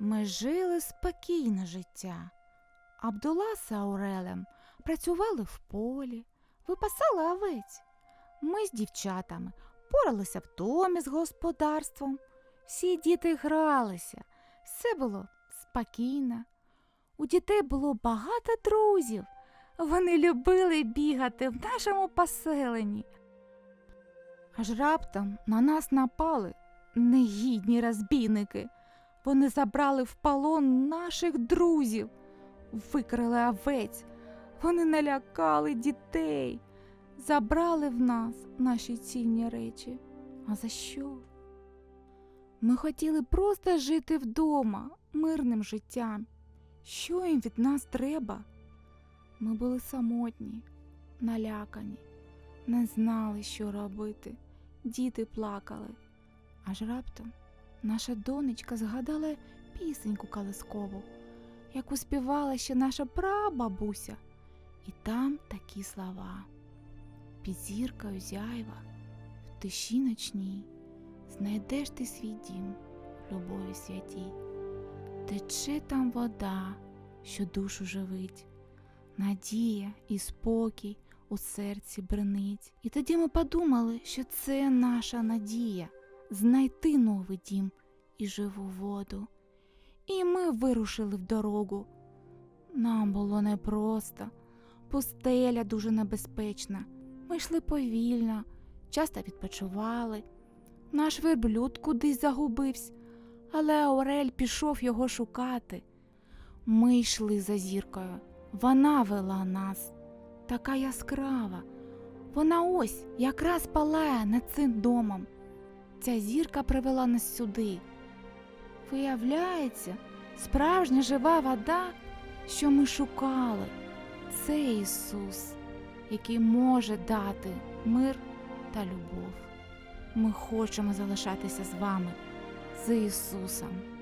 Ми жили спокійне життя. Абдула з Аурелем працювали в полі, випасали овець. Ми з дівчатами поралися в домі з господарством. Всі діти гралися, все було спокійно. У дітей було багато друзів. Вони любили бігати в нашому поселенні. Аж раптом на нас напали негідні розбійники. Вони забрали в полон наших друзів, викрали овець, вони налякали дітей, забрали в нас наші цінні речі. А за що? Ми хотіли просто жити вдома, мирним життям. Що їм від нас треба? Ми були самотні, налякані, не знали, що робити. Діти плакали. Аж раптом наша донечка згадала пісеньку колискову, яку співала ще наша прабабуся. І там такі слова. Під зіркою зяйва, в тиші ночній, знайдеш ти свій дім, любові святій. Тече там вода, що душу живить, надія і спокій у серці бренить. І тоді ми подумали, що це наша надія знайти новий дім і живу воду. І ми вирушили в дорогу. Нам було непросто, пустеля дуже небезпечна. Ми йшли повільно, часто відпочивали. Наш верблюд кудись загубився, але Аурель пішов його шукати. Ми йшли за зіркою. Вона вела нас, така яскрава. Вона ось якраз палає над цим домом. Ця зірка привела нас сюди. Виявляється, справжня жива вода, що ми шукали, це Ісус, який може дати мир та любов. Ми хочемо залишатися з вами, з Ісусом.